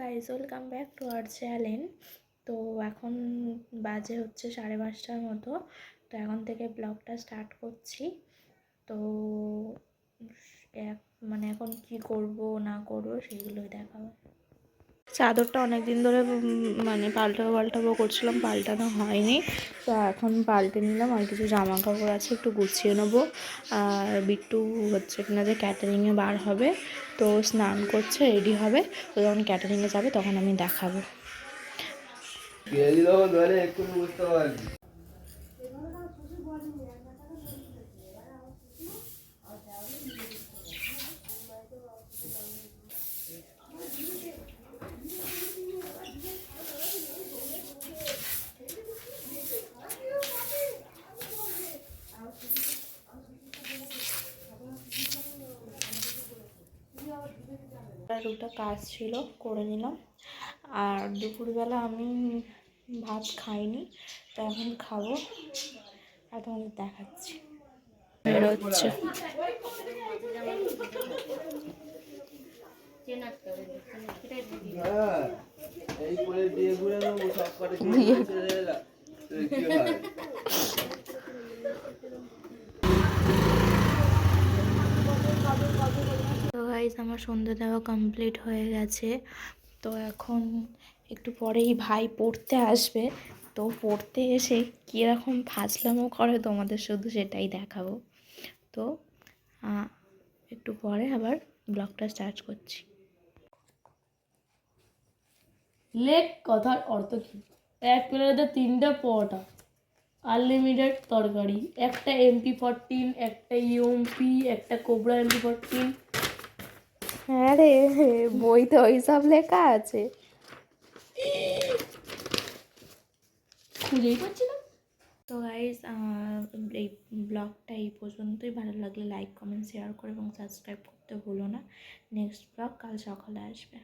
Guys welcome back to our channel তো এখন বাজে হচ্ছে সাড়ে পাঁচটার মতো। তো এখন থেকে ব্লগটা স্টার্ট করছি। তো এক- মানে এখন কি করব, না করব, সেগুলোই দেখাবো। চাদরটা অনেক দিন ধরে মানে পাল্টাবো পাল্টাবো করছিলাম, পাল্টানো হয়নি। তো এখন পাল্টে নিলাম আর কিছু জামা কাপড় আছে, একটু গুছিয়ে নেব। আর বিট্টু হচ্ছে কিনা যে ক্যাটারিংয়ে বার হবে, তো স্নান করছে রেডি হবে। তো যখন ক্যাটারিংয়ে যাবে তখন আমি দেখাবো গেলি তখন ধরে একটু বুঝতে পারবি আর দুটো কাজ ছিল, করে নিলাম। আর দুপুরবেলা আমি ভাত খাইনি, তো এখন খাব আর তোমাদের দেখাচ্ছি। বেরোচ্ছে। হ্যাঁ? গাইজ আমার সন্ধ্যে দেওয়া কমপ্লিট হয়ে গেছে। তো এখন একটু পরেই ভাই পড়তে আসবে। তো পড়তে এসে কীরকম ফাজলামো করে তোমাদের শুধু সেটাই দেখাবো। তো একটু পরে আবার ব্লগটা স্টার্ট করছি। লেক কথার অর্থ কি? এক প্লেটে তিনটে পরোটা আনলিমিটেড তরকারি, একটা এমপি ফোরটিন একটা ইউএমপি একটা কোবরা এমপি ফোরটিন হ্যাঁ রে বইতে ওই সব লেখা আছে। খুঁজেই পাচ্ছিলাম। তো গাইজ এই ব্লগটা এই পর্যন্তই। ভালো লাগলে লাইক কমেন্ট শেয়ার করে এবং সাবস্ক্রাইব করতে ভুলো না। নেক্সট ব্লগ কাল সকালে আসবে।